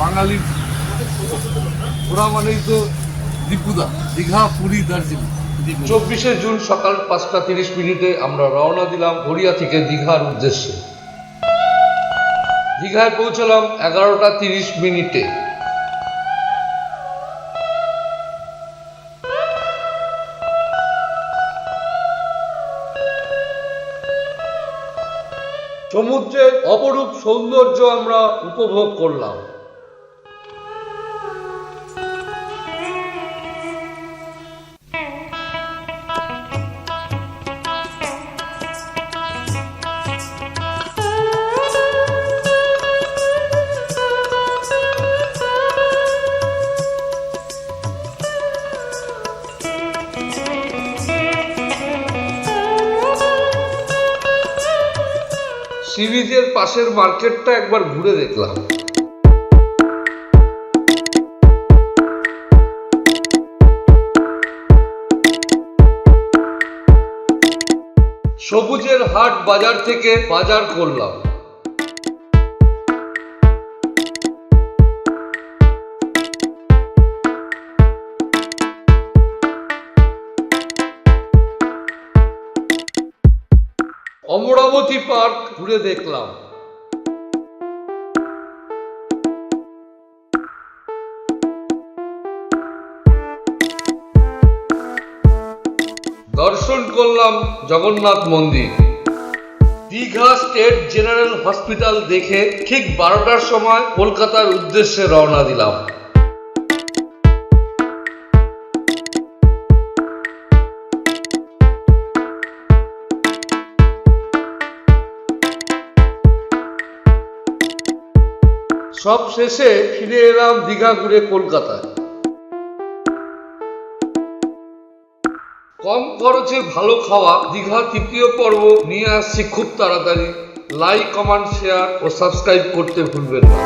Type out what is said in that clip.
বাঙালির ঘোরা মানেই তো দীপুদা, দীঘা, পুরী, দার্জিলিং। চব্বিশে জুন সকাল পাঁচটা তিরিশ মিনিটে আমরা রওনা দিলাম গড়িয়া থেকে দীঘার উদ্দেশ্যে। দীঘায় পৌঁছলাম এগারোটা তিরিশ মিনিটে। সমুদ্রের অপরূপ সৌন্দর্য আমরা উপভোগ করলাম। সি বিচের পাশের মার্কেটটা একবার ঘুরে দেখলাম। সবুজের হাট বাজার থেকে বাজার করলাম। অমরাবতী পার্ক ঘুরে দেখলাম। দর্শন করলাম জগন্নাথ মন্দির। দীঘা স্টেট জেনারেল হসপিটাল দেখে ঠিক বারোটার সময় কলকাতার উদ্দেশ্যে রওনা দিলাম। সব শেষে ফিরে এলাম দীঘা ঘুরে কলকাতায়। কম খরচে ভালো খাওয়া দীঘা তৃতীয় পর্ব নিয়ে আসছি খুব তাড়াতাড়ি। লাইক কমেন্ট শেয়ার ও সাবস্ক্রাইব করতে ভুলবেন না।